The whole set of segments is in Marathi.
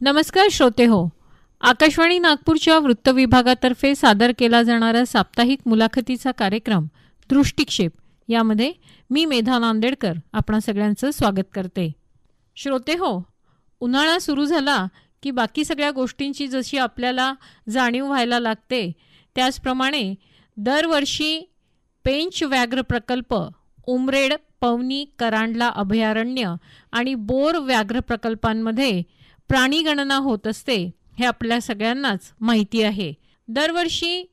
नमस्कार श्रोते हो. आकाशवाणी नागपूरच्या वृत्त विभागातर्फे सादर केला जाणारा साप्ताहिक मुलाखतीचा कार्यक्रम दृष्टिक्षेप यामध्ये मी मेधा नांदेडकर आपणा सगळ्यांचं स्वागत करते. श्रोते हो उन्हाळा सुरू झाला की बाकी सगळ्या गोष्टींची जशी आपल्याला जाणीव व्हायला लागते त्याचप्रमाणे दरवर्षी पेंच व्याघ्र प्रकल्प उमरेड पवनी करांडला अभयारण्य आणि बोर व्याघ्र प्रकल्पांमध्ये प्राणीगणना होत असते हे आपल्या सगळ्यांनाच माहिती आहे. दरवर्षी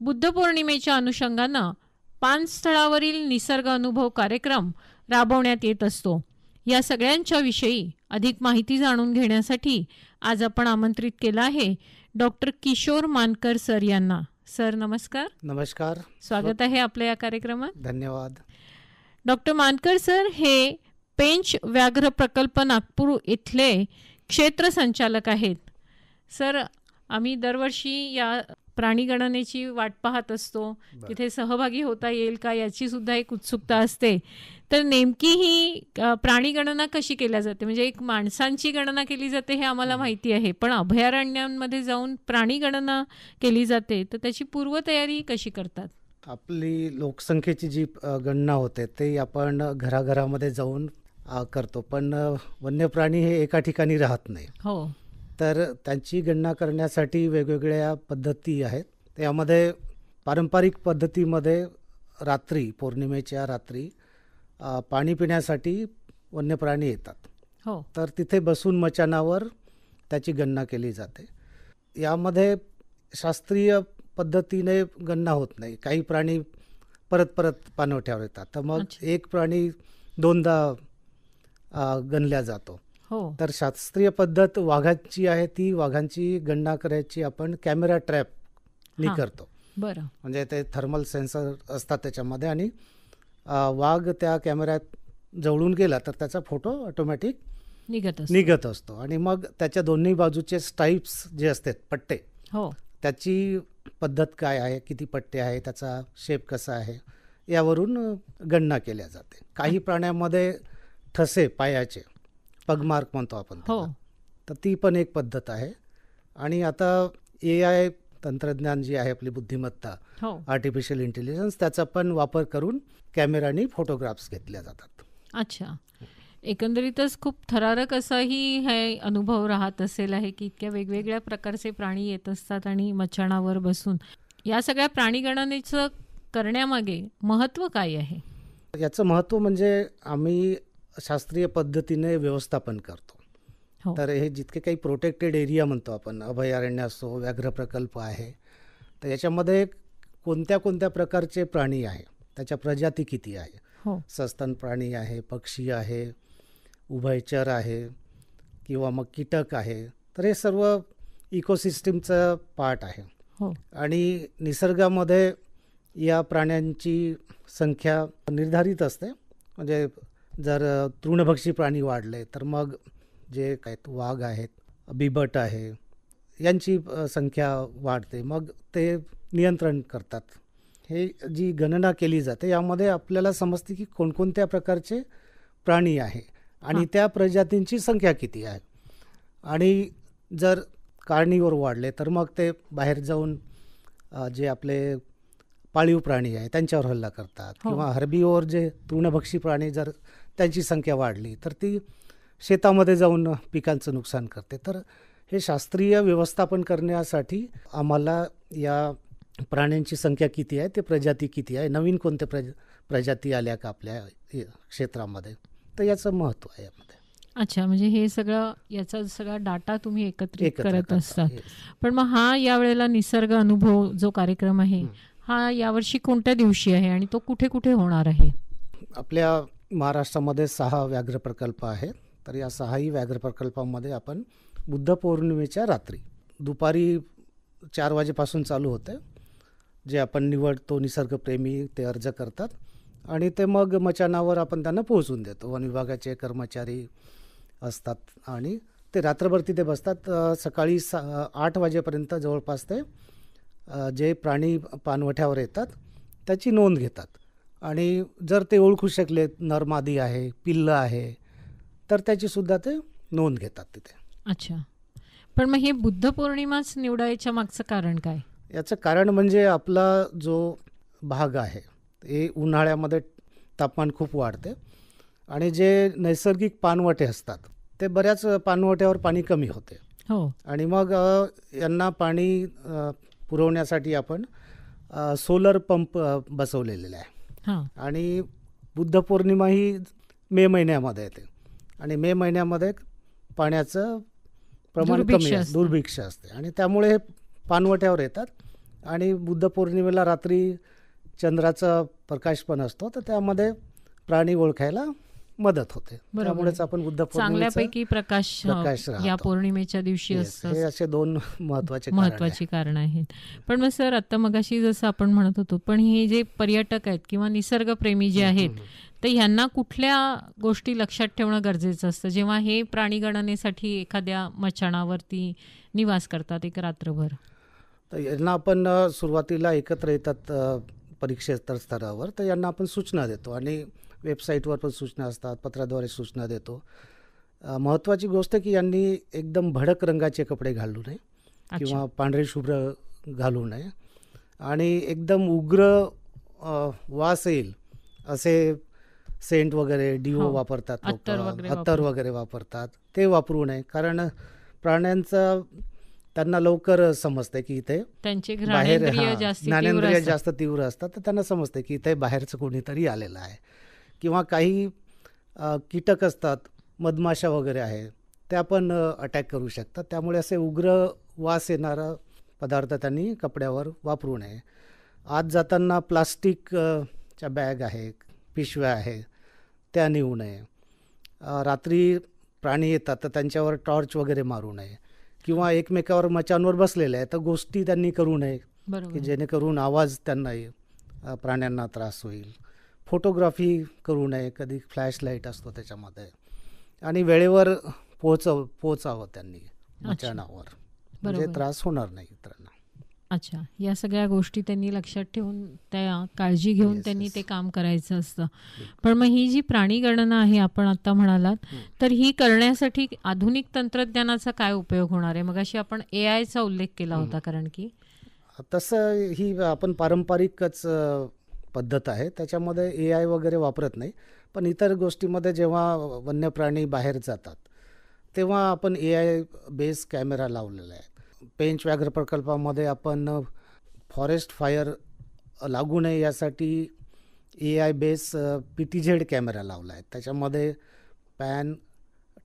बुद्धपौर्णिमेच्या अनुषंगानं पानस्थळावरील निसर्ग अनुभव कार्यक्रम राबवण्यात येत असतो. या सगळ्यांच्या विषयी अधिक माहिती जाणून घेण्यासाठी आज आपण आमंत्रित केलं आहे डॉक्टर किशोर मानकर सर यांना. सर नमस्कार. नमस्कार. स्वागत आहे आपल्या या कार्यक्रमात. धन्यवाद. डॉक्टर मानकर सर हे पेंच व्याघ्र प्रकल्प नागपूर इथले क्षेत्र संचालक आहेत. सर आम्ही दरवर्षी या प्राणीगणनेची वाट पाहत असतो तिथे सहभागी होता येईल का याची सुद्धा एक उत्सुकता असते. तर नेमकी ही प्राणीगणना कशी केल्या जाते? म्हणजे एक माणसांची गणना केली जाते हे आम्हाला माहिती आहे पण अभयारण्यांमध्ये जाऊन प्राणीगणना केली जाते तर त्याची पूर्वतयारी कशी करतात? आपली लोकसंख्येची जी गणना होते ते आपण घराघरामध्ये जाऊन करतो पण अ, वन्यप्राणी हे एका ठिकाणी राहत नाही. हो. तर त्यांची गणना करण्यासाठी वेगवेगळ्या पद्धती आहेत. त्यामध्ये पारंपरिक पद्धतीमध्ये रात्री पौर्णिमेच्या रात्री पाणी पिण्यासाठी वन्यप्राणी येतात. हो. तर तिथे बसून मचानावर त्याची गणना केली जाते. यामध्ये शास्त्रीय पद्धतीने गणना होत नाही. काही प्राणी परत परत पाणवठ्यावर येतात. तर मग. एक प्राणी दोनदा गणल्या जातो. हो. तर शास्त्रीय पद्धत वाघाची आहे ती वाघांची गणना करायची आपण कॅमेरा ट्रॅपनी हां. करतो. बरं. म्हणजे ते थर्मल सेन्सर असतात त्याच्यामध्ये आणि वाघ त्या कॅमेऱ्यात जवळून गेला तर त्याचा फोटो ऑटोमॅटिक निघत असतो. निघत असतो. आणि मग त्याच्या दोन्ही बाजूचे स्टाईप्स जे असतात पट्टे हो. त्याची पद्धत काय आहे किती पट्टे आहे त्याचा शेप कसा आहे यावरून गणना केल्या जाते. काही प्राण्यामध्ये ठसे पायाचे पगमार्क म्हणतो आपण हो. तर ती पण एक पद्धत आहे. आणि आता ए आय तंत्रज्ञान जी आहे आपली बुद्धिमत्ता हो. आर्टिफिशियल इंटेलिजन्स त्याचा पण वापर करून कॅमेरानी फोटोग्राफ्स घेतल्या जातात. अच्छा. एकंदरीतच खूप थरारक असाही हे अनुभव राहत असेल आहे की इतक्या वेगवेगळ्या प्रकारचे प्राणी येत असतात आणि मचाणावर बसून. या सगळ्या प्राणीगणनेचं करण्यामागे महत्त्व काय आहे? याचं महत्त्व म्हणजे आम्ही शास्त्रीय पद्धतीने व्यवस्थापन करतो. हो. तर हे जितके काही प्रोटेक्टेड एरिया म्हणतो आपण अभयारण्य असो व्याघ्र प्रकल्प आहे तर याच्यामध्ये कोणत्या कोणत्या प्रकारचे प्राणी आहे त्याच्या प्रजाती किती आहे? हो. सस्तन प्राणी आहे पक्षी आहे उभयचर आहे किंवा मग कीटक आहे तर हे सर्व इकोसिस्टीमचं पार्ट आहे. हो. आणि निसर्गामध्ये या प्राण्यांची संख्या निर्धारित असते. म्हणजे जर तृणभक्षी प्राणी वाढले तर मग जे काय वाघ आहेत बिबट आहे यांची संख्या वाढते मग ते नियंत्रण करतात हे जी गणना केली जाते यामध्ये आपल्याला समजते की कोणकोणत्या प्रकारचे प्राणी आहे आणि. त्या प्रजातींची संख्या किती आहे आणि जर कारणीवर वाढले तर मग ते बाहेर जाऊन जे आपले पाळीव प्राणी आहे त्यांच्यावर हल्ला करतात हो. किंवा हरबीवर जे तृणभक्षी प्राणी जर त्यांची संख्या वाढली तर ती शेतामध्ये जाऊन पिकांचं नुकसान करते तर हे शास्त्रीय व्यवस्थापन करण्यासाठी आम्हाला या प्राण्यांची संख्या किती आहे ते प्रजाती किती आहे नवीन कोणत्या प्रज प्रजाती आल्या का आपल्या क्षेत्रामध्ये तर याचं महत्त्व आहे यामध्ये अच्छा म्हणजे हे सगळं याचा सगळा डाटा तुम्ही एकत्रित एकत्र करत. असतात. पण मग हा यावेळेला निसर्ग अनुभव जो कार्यक्रम आहे. हा यावर्षी कोणत्या दिवशी आहे आणि तो कुठे कुठे होणार आहे आपल्या महाराष्ट्रामध्ये सहा व्याघ्र प्रकल्प आहेत. तर या सहाही व्याघ्र प्रकल्पामध्ये आपण बुद्ध पौर्णिमेच्या रात्री दुपारी चार वाजेपासून चालू होते. जे आपण निवडतो निसर्गप्रेमी ते अर्ज करतात. आणि ते मग मचानावर आपण त्यांना पोहोचून देतो. वन विभागाचे कर्मचारी असतात आणि ते रात्रभर तिथे बसतात. सकाळी सा आठ वाजेपर्यंत जवळपास ते जे प्राणी पानवठ्यावर येतात त्याची नोंद घेतात. आणि जर ते ओळखू शकले नरमादी आहे पिल्लं आहे तर त्याची सुद्धा ते नोंद घेतात तिथे. अच्छा. पण मग हे बुद्ध पौर्णिमाच निवडायच्या मागचं कारण काय? याचं कारण म्हणजे आपला जो भाग आहे ते उन्हाळ्यामध्ये तापमान खूप वाढते आणि जे नैसर्गिक पानवटे असतात ते बऱ्याच पानवट्यावर पाणी कमी होते. हो. आणि मग यांना पाणी पुरवण्यासाठी आपण सोलर पंप बसवलेले आहे. हां आणि बुद्ध पौर्णिमा ही मे महिन्यामध्ये येते. आणि मे महिन्यामध्ये पाण्याचं प्रमाण कमी दुर्भिक्ष असते. आणि त्यामुळे हे पानवट्यावर येतात. आणि बुद्ध पौर्णिमेला रात्री चंद्राचा प्रकाश पण असतो. तर त्यामध्ये प्राणी ओळखायला मदत होते. त्यामुळेच आपण बुद्ध चांगल्यापैकी प्रकाश प्रकाश. या पौर्णिमेच्या दिवशी Yes, असतं. हे असे दोन महत्त्वाचे. महत्वाची कारण आहेत. पण मग सर आता मगाशी जसं आपण म्हणत होतो पण हे जे पर्यटक आहेत किंवा निसर्गप्रेमी जे आहेत तर ह्यांना कुठल्या गोष्टी लक्षात ठेवणं गरजेचं असतं? जेव्हा हे प्राणी गणनेसाठी एखाद्या मचाणावरती निवास करतात एक रात्रभर? तर यांना आपण सुरुवातीला एकत्र येतात परीक्षेतर स्तरावर तर यांना आपण सूचना देतो. आणि वेबसाईटवर पण सूचना असतात पत्राद्वारे सूचना देतो महत्त्वाची गोष्ट की यांनी एकदम भडक रंगाचे कपडे घालू नये किंवा पांढरे शुभ्र घालू नये आणि एकदम उग्र वास येईल असे सेंट वगैरे डिओ हो. वापरतात लोक अत्तर वगैरे वापरतात. ते वापरू नये कारण प्राण्यांचा त्यांना लवकर समजते की इथे त्यांचे बाहेर घ्राणेंद्रिय जास्ती तीव्र ज्ञानेंद्रिय. जास्त तीव्र असतात तर त्यांना समजते की इथे बाहेरचं कोणीतरी आलेलं आहे किंवा काही कीटक असतात मधमाशा वगैरे आहे त्या पण अटॅक करू शकतात. त्यामुळे असे उग्र वास येणारा पदार्थ त्यांनी कपड्यावर वापरू नये. आत जाताना प्लास्टिक अ, च्या बॅग आहे पिशव्या आहे त्या नेऊ नये. रात्री प्राणी येतात तर त्यांच्यावर टॉर्च वगैरे मारू नये. किंवा एकमेकावर मचांवर बसलेले आहे तर गोष्टी त्यांनी करू नये की जेणेकरून आवाज त्यांना प्राण्यांना त्रास होईल. फोटोग्राफी करू नये कधी फ्लॅश लाइट असतो त्याच्यामध्ये. आणि वेळेवर पोहोचव पोचावं त्यांनी मचाणावर. म्हणजे. त्रास होणार नाही इतरांना. अच्छा. या सगळ्या गोष्टी त्यांनी लक्षात ठेवून त्या काळजी घेऊन Yes, त्यांनी yes. ते काम करायचं असतं. पण मग ही जी प्राणी गणना आहे आपण आता म्हणालात तर ही करण्यासाठी आधुनिक तंत्रज्ञानाचा काय उपयोग होणार आहे? मग अशी आपण ए आयचा उल्लेख केला होता कारण की. तसं ही आपण पारंपरिकच पद्धत आहे. त्याच्यामध्ये ए आय वगैरे वापरत नाही. पण इतर गोष्टीमध्ये जेव्हा वन्यप्राणी बाहेर जातात तेव्हा आपण ए आय बेस कॅमेरा लावलेला आहे. पेंच व्याघ्र प्रकल्पामध्ये आपण फॉरेस्ट फायर लागू नये यासाठी A I base P T Z camera लावला आहे. त्याच्यामध्ये पॅन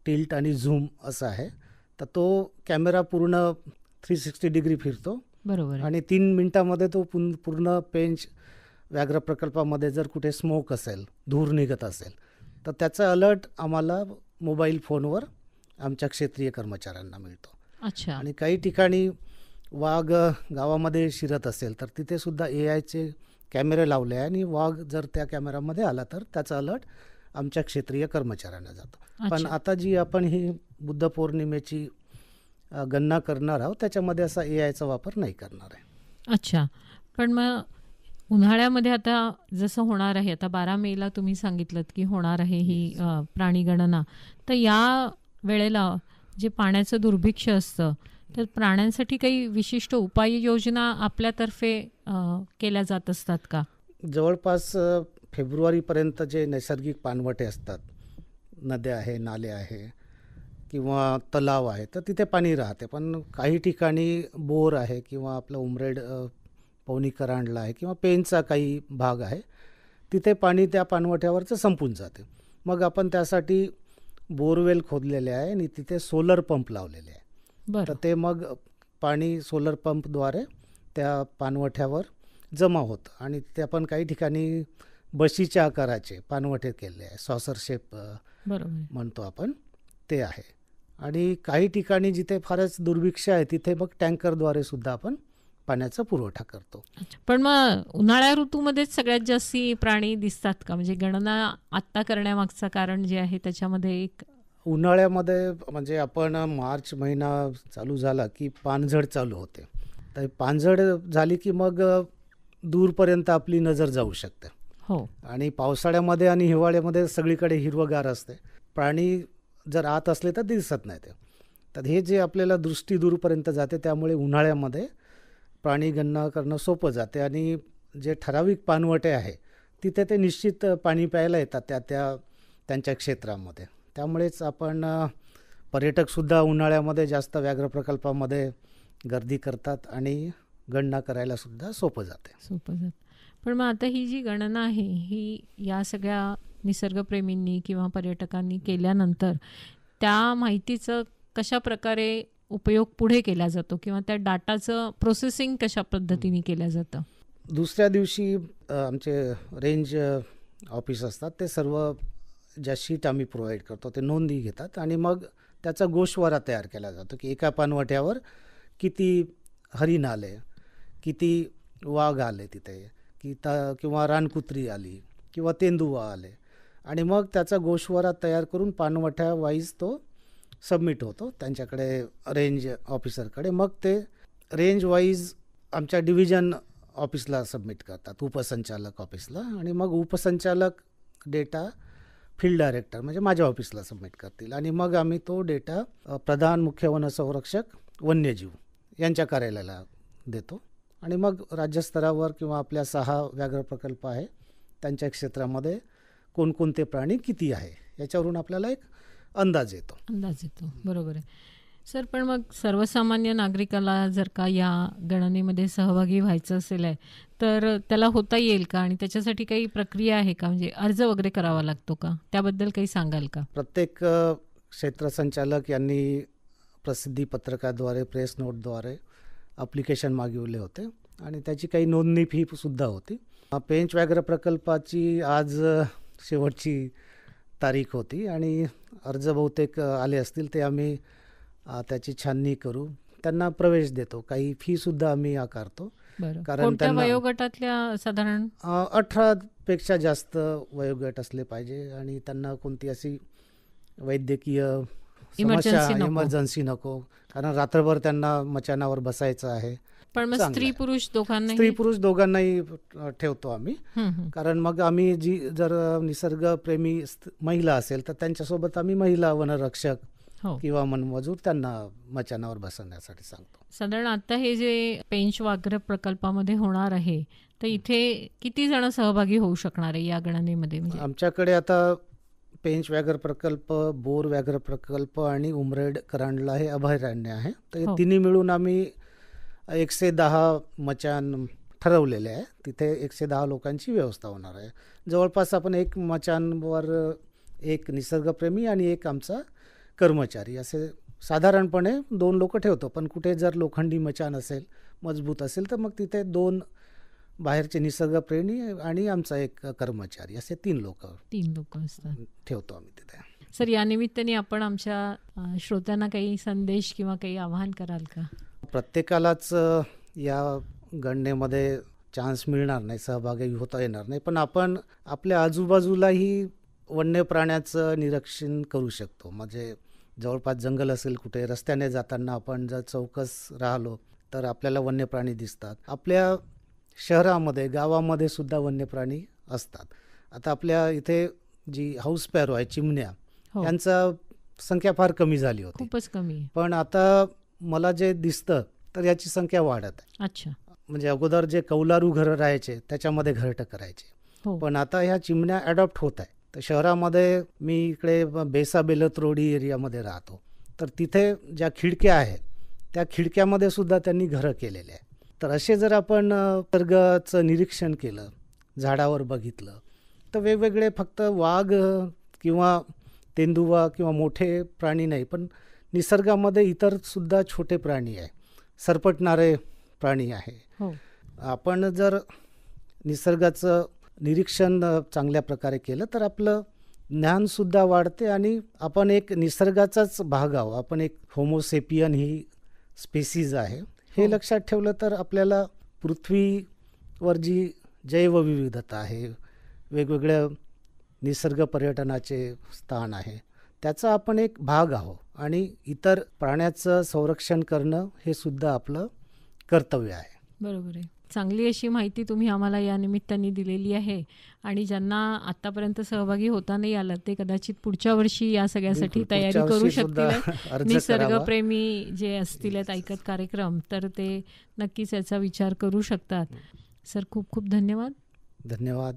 टिल्ट आणि झूम असं आहे. तर तो कॅमेरा पूर्ण थ्री सिक्स्टी डिग्री फिरतो. बरोबर. आणि तीन मिनिटामध्ये तो पूर्ण पेंच व्याघ्र प्रकल्पामध्ये जर कुठे स्मोक असेल धूर निघत असेल तर त्याचा अलर्ट आम्हाला मोबाईल फोनवर आमच्या क्षेत्रीय कर्मचाऱ्यांना मिळतो. अच्छा. आणि काही ठिकाणी वाघ गावामध्ये शिरत असेल तर तिथे सुद्धा ए आयचे कॅमेरे लावले आहे आणि वाघ जर त्या कॅमेरामध्ये आला तर त्याचा अलर्ट आमच्या क्षेत्रीय कर्मचाऱ्यांना जातो. पण आता जी आपण ही बुद्ध पौर्णिमेची गणना करणार आहोत त्याच्यामध्ये असा ए आयचा वापर नाही करणार आहे. अच्छा. पण मग उन्हाळ्यामध्ये आता जसं होणार आहे आता बारा मेला तुम्ही सांगितलं की होणार आहे ही अ, प्राणी गणना तर या वेळेला जे पाण्याचं दुर्भिक्ष असतं तर प्राण्यांसाठी काही विशिष्ट उपाययोजना आपल्यातर्फे केल्या जात असतात का? जवळपास फेब्रुवारीपर्यंत जे नैसर्गिक पाणवटे असतात नद्या आहे नाले आहे किंवा तलाव आहे तर तिथे पाणी राहते. पण काही ठिकाणी बोर आहे किंवा आपलं उमरेड पवनी करांडला आहे किंवा पेनचा काही भाग आहे तिथे पाणी त्या पाणवठ्यावरचं संपून जाते. मग आपण त्यासाठी बोरवेल खोदलेले आहे आणि तिथे सोलर पंप लावलेले आहे. तर ते मग पाणी सोलर पंपद्वारे त्या पाणवठ्यावर जमा होतं. आणि ते आपण काही ठिकाणी बशीच्या आकाराचे पाणवठे केले आहे. सॉसर शेप म्हणतो आपण ते आहे. आणि काही ठिकाणी जिथे फारच दुर्भिक्ष आहे तिथे मग टँकरद्वारे सुद्धा आपण पाण्याचा पुरवठा करतो. पण मग उन्हाळ्या ऋतूमध्येच सगळ्यात जास्ती प्राणी दिसतात का? म्हणजे गणना आत्ता करण्यामागचं कारण जे आहे त्याच्यामध्ये एक उन्हाळ्यामध्ये म्हणजे आपण मार्च महिना चालू झाला की पानझड चालू होते. तर पानझड झाली की मग दूरपर्यंत आपली नजर जाऊ शकते. हो. आणि पावसाळ्यामध्ये आणि हिवाळ्यामध्ये सगळीकडे हिरवगार असते. प्राणी जर आत असले तर दिसत नाही ते. तर हे जे आपल्याला दृष्टी दूरपर्यंत जाते त्यामुळे उन्हाळ्यामध्ये प्राणी गणना करणं सोपं जाते आणि जे ठराविक पानवटे आहे तिथे ते निश्चित पाणी प्यायला येतात त्या त्या त्यांच्या क्षेत्रामध्ये. त्यामुळेच आपण पर्यटकसुद्धा उन्हाळ्यामध्ये जास्त व्याघ्र प्रकल्पामध्ये गर्दी करतात आणि गणना करायला सुद्धा सोपं जाते. सोपं जात. पण मग आता ही जी गणना आहे ही या सगळ्या निसर्गप्रेमींनी किंवा पर्यटकांनी केल्यानंतर त्या माहितीचं कशा प्रकारे उपयोग पुढे केला जातो किंवा त्या डाटाचं प्रोसेसिंग कशा पद्धतीने केलं जातं? दुसऱ्या दिवशी आमचे रेंज ऑफिस असतात. ते सर्व ज्या शीट आम्ही प्रोव्हाइड करतो ते नोंदी घेतात आणि मग त्याचा गोषवारा तयार केला जातो की एका पानवट्यावर किती हरिण आले किती वाघ आले तिथे की त किंवा रानकुत्री आली किंवा तेंदुवा आले. आणि मग त्याचा गोषवारा तयार करून पानवठ्या वाईज तो सबमिट होतो त्यांच्याकडे रेंज ऑफिसरकडे मग ते रेंज वाईज आमच्या डिव्हिजन ऑफिसला सबमिट करतात उपसंचालक ऑफिसला आणि मग उपसंचालक डेटा फील्ड डायरेक्टर म्हणजे माझ्या ऑफिसला सबमिट करतील. आणि मग आम्ही तो डेटा प्रधान मुख्य वनसंरक्षक वन्यजीव यांच्या कार्यालयाला देतो. आणि मग राज्यस्तरावर किंवा आपल्या सहा व्याघ्र प्रकल्प आहे त्यांच्या क्षेत्रामध्ये कोणकोणते प्राणी किती आहे याच्यावरून आपल्याला एक अंदाज येतो. अंदाज येतो. बरोबर आहे. सर पण मग सर्वसामान्य नागरिकाला जर का या गणनेमध्ये सहभागी व्हायचं असेल आहे तर त्याला होता येईल का? आणि त्याच्यासाठी काही प्रक्रिया आहे का? म्हणजे अर्ज वगैरे करावा लागतो का? त्याबद्दल काही सांगाल का? प्रत्येक क्षेत्र संचालक यांनी प्रसिद्धी पत्रकाद्वारे प्रेस नोटद्वारे अप्लिकेशन मागवले होते. आणि त्याची काही नोंदणी फी सुद्धा होती. पेंच व्याघ्र प्रकल्पाची आज शेवटची तारीख होती आणि अर्ज बहुतेक आले असतील ते आम्ही त्याची छाननी करू. त्यांना प्रवेश देतो. काही फीसुद्धा आम्ही आकारतो. कारण त्यांना- वयोगटातल्या साधारण? अठरापेक्षा जास्त वयोगट असले पाहिजे आणि त्यांना कोणती अशी वैद्यकीय. इमर्जन्सी नको. कारण रात्रभर त्यांना मचानावर बसायचं आहे. पण स्त्री. पुरुष दोघांनाही स्त्री पुरुष दोघांनाही ठेवतो आम्ही. कारण मग आम्ही जी जर निसर्गप्रेमी महिला असेल तर त्यांच्यासोबत आम्ही महिला वनरक्षक हो किंवा मनमजूर त्यांना मचानावर बसवण्यासाठी सांगतो साधारण आता हे जे पेंच व्याघ्र प्रकल्पामध्ये होणार आहे तर इथे किती जण सहभागी होऊ शकणार आहे या गणनेमध्ये म्हणजे आमच्याकडे आता पेंच व्याघ्र प्रकल्प बोर व्याघ्र प्रकल्प आणि उमरेड करांडला हे अभयारण्य आहे तर हो. तिन्ही मिळून आम्ही एकशे दहा मचान ठरवलेले आहे. तिथे एकशे दहा लोकांची व्यवस्था होणार आहे. जवळपास आपण एक मचानवर एक निसर्गप्रेमी आणि एक आमचा कर्मचारी असे साधारणपणे दोन लोक ठेवतो. पण कुठे जर लोखंडी मचान असेल मजबूत असेल तर मग तिथे दोन बाहेरचे निसर्गप्रेमी आणि आमचा एक कर्मचारी असे तीन लोक तीन लोक असतात. ठेवतो आम्ही तिथे. सर या निमित्ताने आपण आमच्या श्रोत्यांना काही संदेश किंवा काही आवाहन कराल का? प्रत्येकालाच या गणनेमध्ये चान्स मिळणार नाही सहभागी होता येणार नाही. पण आपण आपल्या आजूबाजूलाही वन्य प्राण्याचं निरीक्षण करू शकतो. म्हणजे जवळपास जंगल असेल कुठे रस्त्याने जाताना आपण जर चौकस राहिलो तर आपल्याला वन्य प्राणी दिसतात. आपल्या शहरामध्ये गावामध्ये सुद्धा वन्य प्राणी असतात. आता आपल्या इथे जी हाऊस पॅरो आहे चिमण्या हो. यांचा संख्या फार कमी झाली होती. खूपच कमी. पण आता मला जे दिसतं तर याची संख्या वाढत आहे. अच्छा. म्हणजे अगोदर जे कौलारू घरं राहायचे त्याच्यामध्ये घरटं करायचे. हो. पण आता ह्या चिमण्या अडॉप्ट होत आहे. तर शहरामध्ये मी इकडे बेसा बेलत रोडी एरियामध्ये राहतो. तर तिथे ज्या खिडक्या आहेत त्या खिडक्यामध्ये सुद्धा त्यांनी घरं केलेले आहे तर असे जर आपण निसर्गाचं निरीक्षण केलं झाडावर बघितलं तर वेगवेगळे फक्त वाघ किंवा तेंदुवा किंवा मोठे प्राणी नाही पण निसर्गामध्ये इतर सुद्धा छोटे प्राणी आहे. सरपटणारे प्राणी आहे. हो. आपण जर निसर्गाचं निरीक्षण चांगल्या प्रकारे केलं तर आपलं ज्ञानसुद्धा वाढते आणि आपण एक निसर्गाचाच भाग आहो आपण एक होमोसेपियन ही स्पेसीज आहे. हे हो. लक्षात ठेवलं तर आपल्याला पृथ्वीवर जी जैवविविधता आहे वेगवेगळ्या निसर्ग पर्यटनाचे स्थान आहे त्याचा आपण एक भाग आहो आणि इतर प्राण्याचं संरक्षण करणं हे सुद्धा आपलं कर्तव्य आहे. बरोबर आहे. चांगली अशी माहिती तुम्ही आम्हाला या निमित्ताने दिलेली आहे आणि ज्यांना आतापर्यंत सहभागी होता नाही आलं ते कदाचित पुढच्या वर्षी या सगळ्यासाठी. तयारी करू शकतील. निसर्गप्रेमी जे असतील ऐकत कार्यक्रम तर ते नक्कीच याचा विचार करू शकतात. सर खूप खूप धन्यवाद. धन्यवाद.